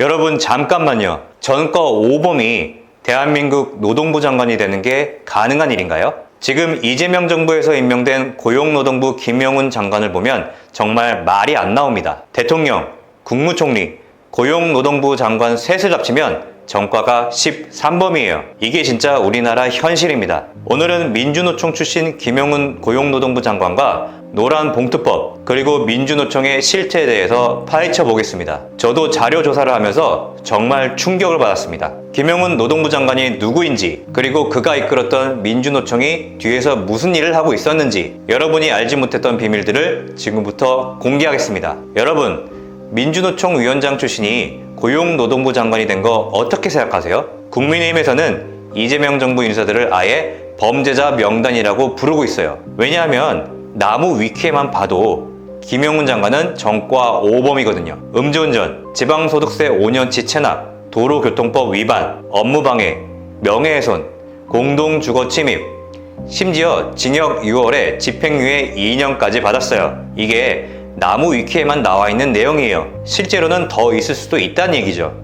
여러분 잠깐만요. 전과 5범이 대한민국 노동부 장관이 되는 게 가능한 일인가요? 지금 이재명 정부에서 임명된 고용노동부 김영훈 장관을 보면 정말 말이 안 나옵니다. 대통령, 국무총리, 고용노동부 장관 셋을 합치면 전과가 13범이에요. 이게 진짜 우리나라 현실입니다. 오늘은 민주노총 출신 김영훈 고용노동부 장관과 노란 봉투법 그리고 민주노총의 실태에 대해서 파헤쳐 보겠습니다. 저도 자료 조사를 하면서 정말 충격을 받았습니다. 김영훈 노동부 장관이 누구인지 그리고 그가 이끌었던 민주노총이 뒤에서 무슨 일을 하고 있었는지 여러분이 알지 못했던 비밀들을 지금부터 공개하겠습니다. 여러분 민주노총 위원장 출신이 고용노동부 장관이 된 거 어떻게 생각하세요? 국민의힘에서는 이재명 정부 인사들을 아예 범죄자 명단이라고 부르고 있어요. 왜냐하면 나무 위키에만 봐도 김영훈 장관은 전과 5범이거든요. 음주운전, 지방소득세 5년치 체납, 도로교통법 위반, 업무방해, 명예훼손, 공동주거 침입, 심지어 징역 6월에 집행유예 2년까지 받았어요. 이게 나무 위키에만 나와 있는 내용이에요. 실제로는 더 있을 수도 있다는 얘기죠.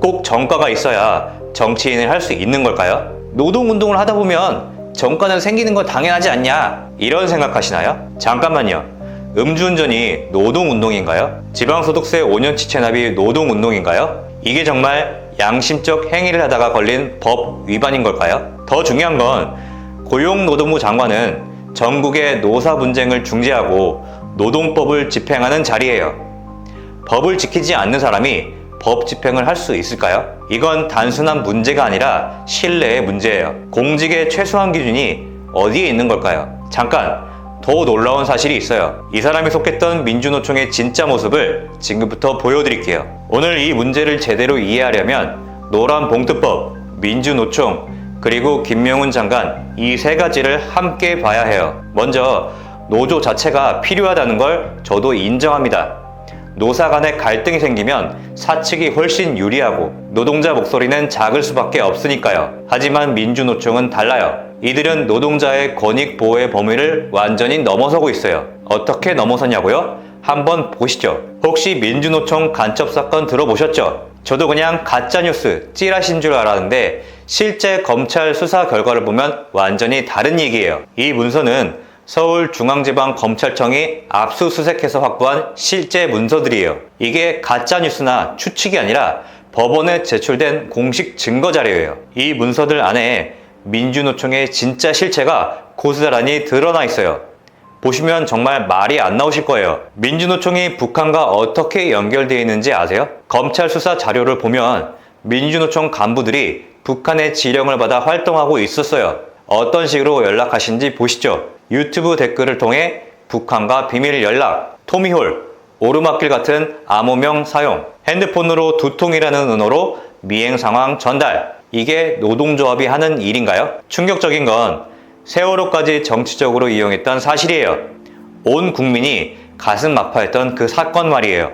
꼭 전과가 있어야 정치인을 할 수 있는 걸까요? 노동운동을 하다 보면 전과는 생기는 건 당연하지 않냐? 이런 생각하시나요? 잠깐만요. 음주운전이 노동운동인가요? 지방소득세 5년치 체납이 노동운동인가요? 이게 정말 양심적 행위를 하다가 걸린 법 위반인 걸까요? 더 중요한 건 고용노동부 장관은 전국의 노사 분쟁을 중재하고 노동법을 집행하는 자리예요. 법을 지키지 않는 사람이 법 집행을 할 수 있을까요? 이건 단순한 문제가 아니라 신뢰의 문제예요. 공직의 최소한 기준이 어디에 있는 걸까요? 잠깐, 더 놀라운 사실이 있어요. 이 사람이 속했던 민주노총의 진짜 모습을 지금부터 보여드릴게요. 오늘 이 문제를 제대로 이해하려면 노란 봉투법, 민주노총, 그리고 김명훈 장관 이 세 가지를 함께 봐야 해요. 먼저 노조 자체가 필요하다는 걸 저도 인정합니다. 노사 간의 갈등이 생기면 사측이 훨씬 유리하고 노동자 목소리는 작을 수밖에 없으니까요. 하지만 민주노총은 달라요. 이들은 노동자의 권익 보호의 범위를 완전히 넘어서고 있어요. 어떻게 넘어서냐고요? 한번 보시죠. 혹시 민주노총 간첩 사건 들어보셨죠? 저도 그냥 가짜뉴스, 찌라신 줄 알았는데 실제 검찰 수사 결과를 보면 완전히 다른 얘기예요. 이 문서는 서울중앙지방검찰청이 압수수색해서 확보한 실제 문서들이에요. 이게 가짜뉴스나 추측이 아니라 법원에 제출된 공식 증거 자료예요. 이 문서들 안에 민주노총의 진짜 실체가 고스란히 드러나 있어요. 보시면 정말 말이 안 나오실 거예요. 민주노총이 북한과 어떻게 연결되어 있는지 아세요? 검찰 수사 자료를 보면 민주노총 간부들이 북한의 지령을 받아 활동하고 있었어요. 어떤 식으로 연락하신지 보시죠. 유튜브 댓글을 통해 북한과 비밀 연락, 토미홀, 오르막길 같은 암호명 사용, 핸드폰으로 두통이라는 은어로 미행 상황 전달. 이게 노동조합이 하는 일인가요? 충격적인 건 세월호까지 정치적으로 이용했던 사실이에요. 온 국민이 가슴 아파했던 그 사건 말이에요.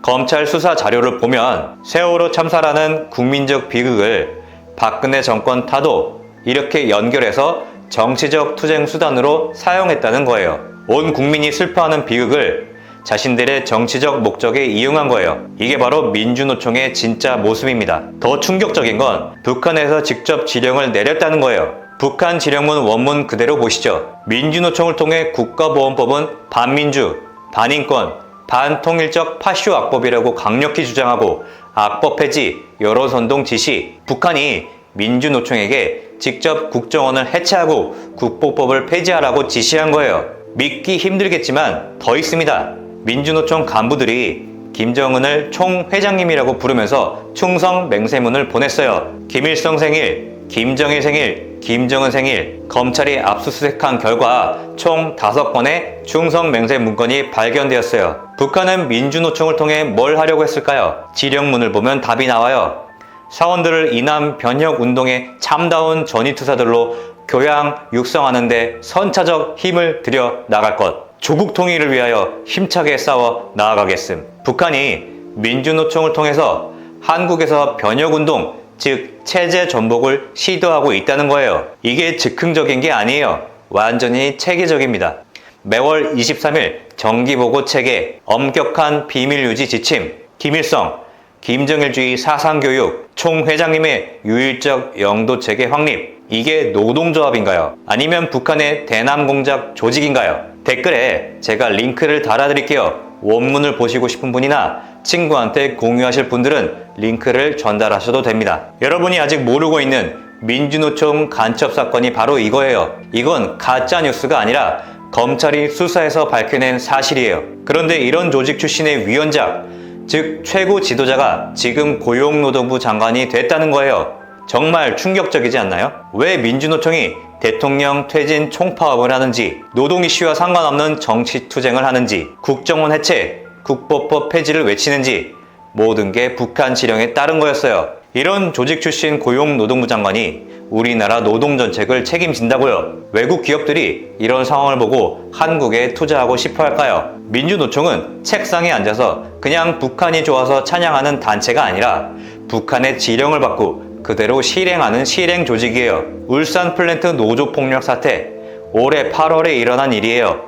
검찰 수사 자료를 보면 세월호 참사라는 국민적 비극을 박근혜 정권 타도 이렇게 연결해서 정치적 투쟁 수단으로 사용했다는 거예요. 온 국민이 슬퍼하는 비극을 자신들의 정치적 목적에 이용한 거예요. 이게 바로 민주노총의 진짜 모습입니다. 더 충격적인 건 북한에서 직접 지령을 내렸다는 거예요. 북한 지령문 원문 그대로 보시죠. 민주노총을 통해 국가보안법은 반민주, 반인권, 반통일적 파쇼 악법이라고 강력히 주장하고 악법 폐지, 여론 선동 지시, 북한이 민주노총에게 직접 국정원을 해체하고 국보법을 폐지하라고 지시한 거예요. 믿기 힘들겠지만 더 있습니다. 민주노총 간부들이 김정은을 총회장님이라고 부르면서 충성 맹세문을 보냈어요. 김일성 생일, 김정일 생일, 김정은 생일, 검찰이 압수수색한 결과 총 5건의 충성 맹세 문건이 발견되었어요. 북한은 민주노총을 통해 뭘 하려고 했을까요? 지령문을 보면 답이 나와요. 사원들을 이남 변혁 운동의 참다운 전위투사들로 교양 육성하는 데 선차적 힘을 들여 나갈 것. 조국 통일을 위하여 힘차게 싸워 나아가겠음. 북한이 민주노총을 통해서 한국에서 변혁운동, 즉 체제 전복을 시도하고 있다는 거예요. 이게 즉흥적인 게 아니에요. 완전히 체계적입니다. 매월 23일 정기보고 체계, 엄격한 비밀 유지 지침, 김일성, 김정일주의 사상교육, 총회장님의 유일적 영도체계 확립, 이게 노동조합인가요? 아니면 북한의 대남공작 조직인가요? 댓글에 제가 링크를 달아드릴게요. 원문을 보시고 싶은 분이나 친구한테 공유하실 분들은 링크를 전달하셔도 됩니다. 여러분이 아직 모르고 있는 민주노총 간첩 사건이 바로 이거예요. 이건 가짜 뉴스가 아니라 검찰이 수사해서 밝혀낸 사실이에요. 그런데 이런 조직 출신의 위원장, 즉 최고 지도자가 지금 고용노동부 장관이 됐다는 거예요. 정말 충격적이지 않나요? 왜 민주노총이 대통령 퇴진 총파업을 하는지, 노동 이슈와 상관없는 정치 투쟁을 하는지, 국정원 해체, 국보법 폐지를 외치는지 모든 게 북한 지령에 따른 거였어요. 이런 조직 출신 고용노동부 장관이 우리나라 노동 정책을 책임진다고요. 외국 기업들이 이런 상황을 보고 한국에 투자하고 싶어 할까요? 민주노총은 책상에 앉아서 그냥 북한이 좋아서 찬양하는 단체가 아니라 북한의 지령을 받고 그대로 실행하는 실행 조직이에요. 울산 플랜트 노조 폭력 사태 올해 8월에 일어난 일이에요.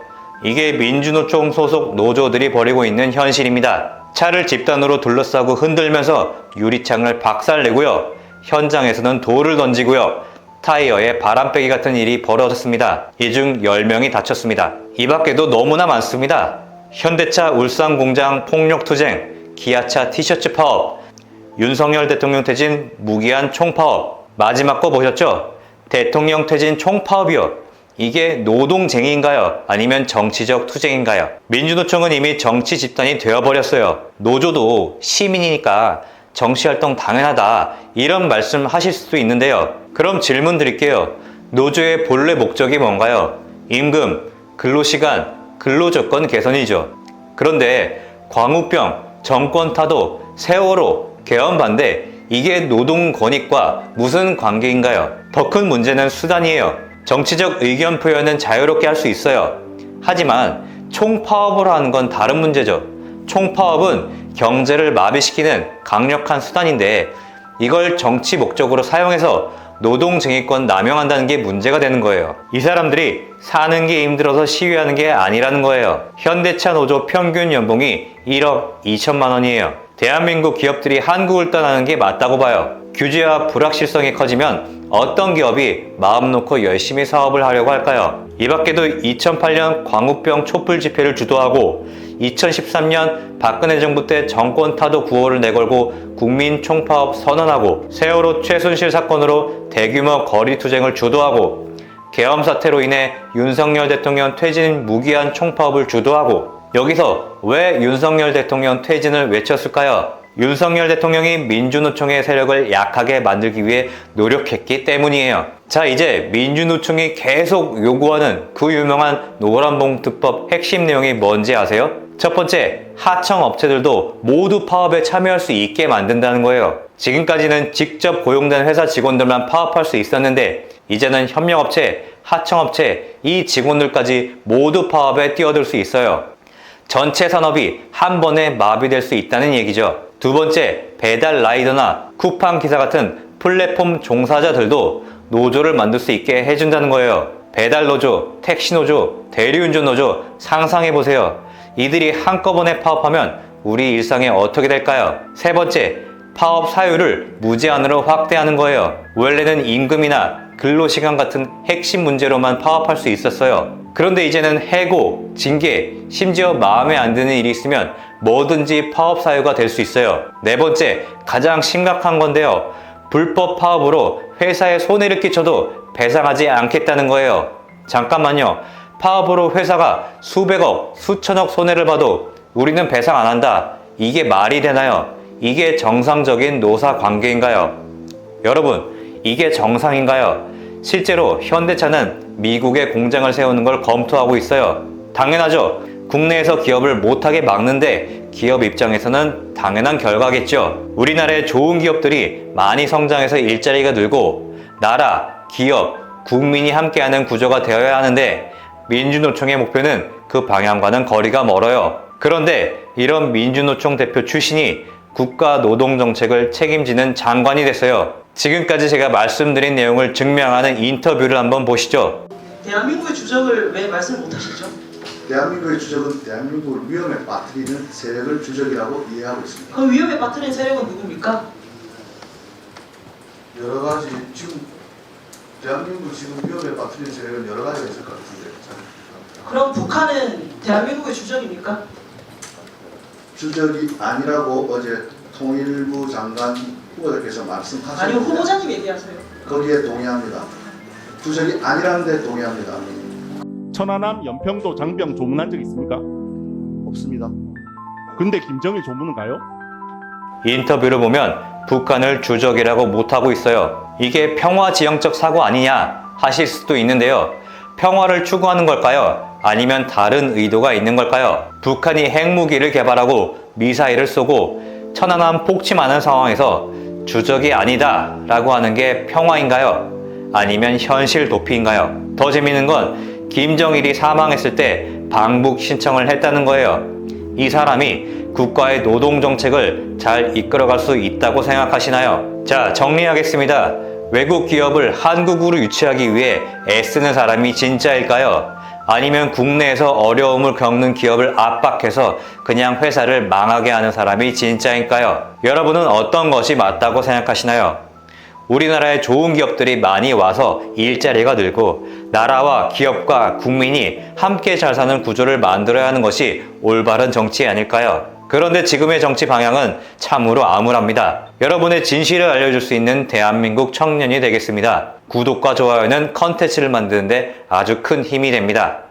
이게 민주노총 소속 노조들이 벌이고 있는 현실입니다. 차를 집단으로 둘러싸고 흔들면서 유리창을 박살내고요. 현장에서는 돌을 던지고요. 타이어에 바람 빼기 같은 일이 벌어졌습니다. 이 중 10명이 다쳤습니다. 이 밖에도 너무나 많습니다. 현대차 울산 공장 폭력 투쟁, 기아차 티셔츠 파업, 윤석열 대통령 퇴진 무기한 총파업. 마지막 거 보셨죠? 대통령 퇴진 총파업이요. 이게 노동쟁의인가요? 아니면 정치적 투쟁인가요? 민주노총은 이미 정치 집단이 되어버렸어요. 노조도 시민이니까 정치활동 당연하다. 이런 말씀 하실 수도 있는데요. 그럼 질문 드릴게요. 노조의 본래 목적이 뭔가요? 임금, 근로시간, 근로조건 개선이죠. 그런데 광우병, 정권 타도, 세월호, 개헌 반대, 이게 노동 권익과 무슨 관계인가요? 더 큰 문제는 수단이에요. 정치적 의견 표현은 자유롭게 할 수 있어요. 하지만 총파업을 하는 건 다른 문제죠. 총파업은 경제를 마비시키는 강력한 수단인데 이걸 정치 목적으로 사용해서 노동쟁의권 남용한다는 게 문제가 되는 거예요. 이 사람들이 사는 게 힘들어서 시위하는 게 아니라는 거예요. 현대차 노조 평균 연봉이 1억 2천만 원이에요. 대한민국 기업들이 한국을 떠나는 게 맞다고 봐요. 규제와 불확실성이 커지면 어떤 기업이 마음 놓고 열심히 사업을 하려고 할까요? 이 밖에도 2008년 광우병 촛불 집회를 주도하고 2013년 박근혜 정부 때 정권 타도 구호를 내걸고 국민 총파업 선언하고 세월호 최순실 사건으로 대규모 거리 투쟁을 주도하고 계엄 사태로 인해 윤석열 대통령 퇴진 무기한 총파업을 주도하고 여기서 왜 윤석열 대통령 퇴진을 외쳤을까요? 윤석열 대통령이 민주노총의 세력을 약하게 만들기 위해 노력했기 때문이에요. 자, 이제 민주노총이 계속 요구하는 그 유명한 노란봉투법 핵심 내용이 뭔지 아세요? 첫 번째, 하청 업체들도 모두 파업에 참여할 수 있게 만든다는 거예요. 지금까지는 직접 고용된 회사 직원들만 파업할 수 있었는데, 이제는 협력업체, 하청업체, 이 직원들까지 모두 파업에 뛰어들 수 있어요. 전체 산업이 한 번에 마비될 수 있다는 얘기죠. 두 번째, 배달 라이더나 쿠팡 기사 같은 플랫폼 종사자들도 노조를 만들 수 있게 해준다는 거예요. 배달 노조, 택시 노조, 대리운전 노조 상상해 보세요. 이들이 한꺼번에 파업하면 우리 일상에 어떻게 될까요? 세 번째, 파업 사유를 무제한으로 확대하는 거예요. 원래는 임금이나 근로시간 같은 핵심 문제로만 파업할 수 있었어요. 그런데 이제는 해고, 징계, 심지어 마음에 안 드는 일이 있으면 뭐든지 파업 사유가 될 수 있어요. 네 번째, 가장 심각한 건데요. 불법 파업으로 회사에 손해를 끼쳐도 배상하지 않겠다는 거예요. 잠깐만요. 파업으로 회사가 수백억, 수천억 손해를 봐도 우리는 배상 안 한다. 이게 말이 되나요? 이게 정상적인 노사 관계인가요? 여러분, 이게 정상인가요? 실제로 현대차는 미국에 공장을 세우는 걸 검토하고 있어요. 당연하죠. 국내에서 기업을 못하게 막는데 기업 입장에서는 당연한 결과겠죠. 우리나라의 좋은 기업들이 많이 성장해서 일자리가 늘고 나라, 기업, 국민이 함께하는 구조가 되어야 하는데 민주노총의 목표는 그 방향과는 거리가 멀어요. 그런데 이런 민주노총 대표 출신이 국가 노동 정책을 책임지는 장관이 됐어요. 지금까지 제가 말씀드린 내용을 증명하는 인터뷰를 한번 보시죠. 대한민국의 주적을 왜 말씀 못 하시죠? 대한민국의 주적은 대한민국을 위험에 빠뜨리는 세력을 주적이라고 이해하고 있습니다. 그 위험에 빠뜨린 세력은 누굽니까? 여러 가지 지금 대한민국 지금 위험에 빠뜨리는 세력은 여러 가지가 있을 것 같은데 잘 그럼 북한은 대한민국의 주적입니까? 주적이 아니라고 어제 통일부 장관 후보자께서 말씀하셨는데 아니요 후보자님 얘기하세요. 거기에 동의합니다. 주적이 아니라는데 동의합니다. 천안함 연평도 장병 조문한 적 있습니까? 없습니다. 근데 김정일 조문은 가요? 인터뷰를 보면 북한을 주적이라고 못하고 있어요. 이게 평화 지형적 사고 아니냐 하실 수도 있는데요. 평화를 추구하는 걸까요? 아니면 다른 의도가 있는 걸까요? 북한이 핵무기를 개발하고 미사일을 쏘고 천안함 폭침하는 상황에서 주적이 아니다 라고 하는 게 평화인가요? 아니면 현실 도피인가요? 더 재밌는 건 김정일이 사망했을 때 방북 신청을 했다는 거예요. 이 사람이 국가의 노동 정책을 잘 이끌어갈 수 있다고 생각하시나요? 자, 정리하겠습니다. 외국 기업을 한국으로 유치하기 위해 애쓰는 사람이 진짜일까요? 아니면 국내에서 어려움을 겪는 기업을 압박해서 그냥 회사를 망하게 하는 사람이 진짜일까요? 여러분은 어떤 것이 맞다고 생각하시나요? 우리나라에 좋은 기업들이 많이 와서 일자리가 늘고 나라와 기업과 국민이 함께 잘 사는 구조를 만들어야 하는 것이 올바른 정치 아닐까요? 그런데 지금의 정치 방향은 참으로 암울합니다. 여러분의 진실을 알려줄 수 있는 대한민국 청년이 되겠습니다. 구독과 좋아요는 컨텐츠를 만드는데 아주 큰 힘이 됩니다.